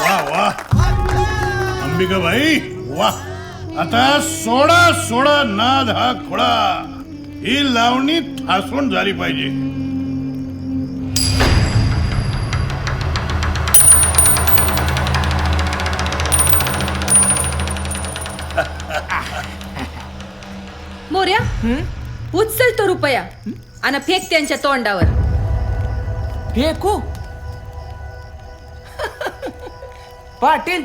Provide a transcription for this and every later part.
वा वा. अंबिका बाई वा. आता सोडा सोडा नाद हा खोडा. ही लावणी ठासून झाली पाहिजे. मोर्या उचल तो रुपया. आणि फेक त्यांच्या तोंडावर. फेकू? पाटील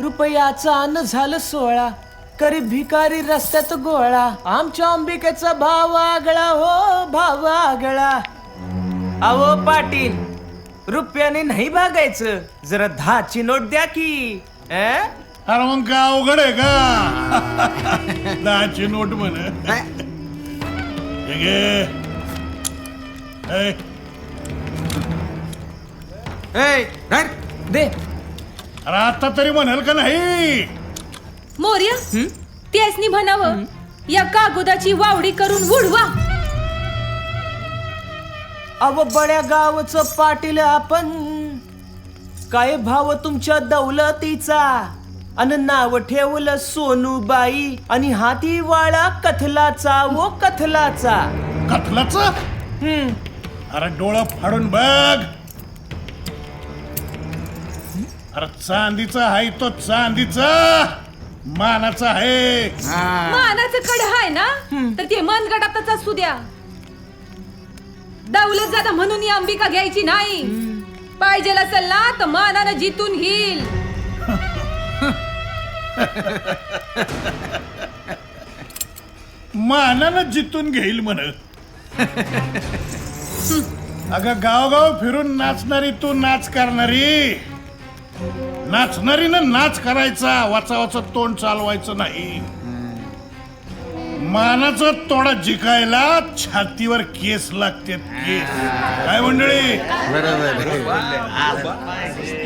रुपयाचा अन्न झालं सोळा करी भिकारी रस्त्यात गोळा. आमच्या अंबिकेचा भाव आगळा हो भाव आगळा. अहो पाटील रुपयाने नाही भागायचं. जरा दहाची नोट द्या की अं? अरे मग काय अवघड आहे का? दहाची नोट म्हण. हे घे. ए, ए, धर. दे. अरे आता तरी म्हणाल का नाही? मोर्या त्यासनी म्हणावं या कागदाची वावडी करून उडवा. अव बड्या गावचं पाटील आपण काय भाव तुमच्या दौलतीचा? अन नाव ठेवलं सोनूबाई आणि हाती वाळा कथलाचा वो कथलाचा. कथलाच? हम्म अरे डोळं फाडून बघ. अरे चांदीचा आहे तो चांदीचा. मानाचा आहे. हा. मानाचं कड हाय ना? तर ते मनगटातच असू द्या. दौलत जाता म्हणून ही अंबिका घ्यायची नाही. पाहिजे असेल ना तर मानानं जितून घेईल. मानानं जितून घेईल म्हण. अगं गावगाव फिरून नाचणारी तू नाच करणारी. नाचणारीनं नाच करायचा वाचा वाचा तोंड चालवायचं नाही. मानाचा तोडा जिकायला छातीवर केस लागते केस. काय मंडळी?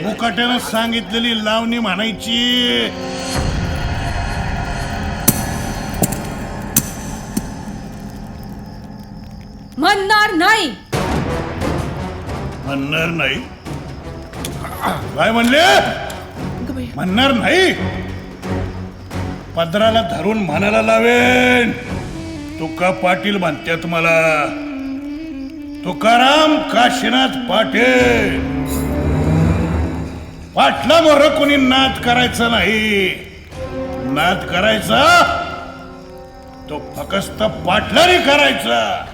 मुकाट्यानं सांगितलेली लावणी म्हणायची. म्हणणार नाही. म्हणणार नाही? काय म्हणले? म्हणणार नाही. पदराला धरून म्हणायला लावेन. तुका पाटील म्हणतात मला. तुकाराम काशीनाथ पाटील. पाटला मोर कोणी नाद करायचा नाही. नाद करायचा तो फकस्त पाटलाने करायचा.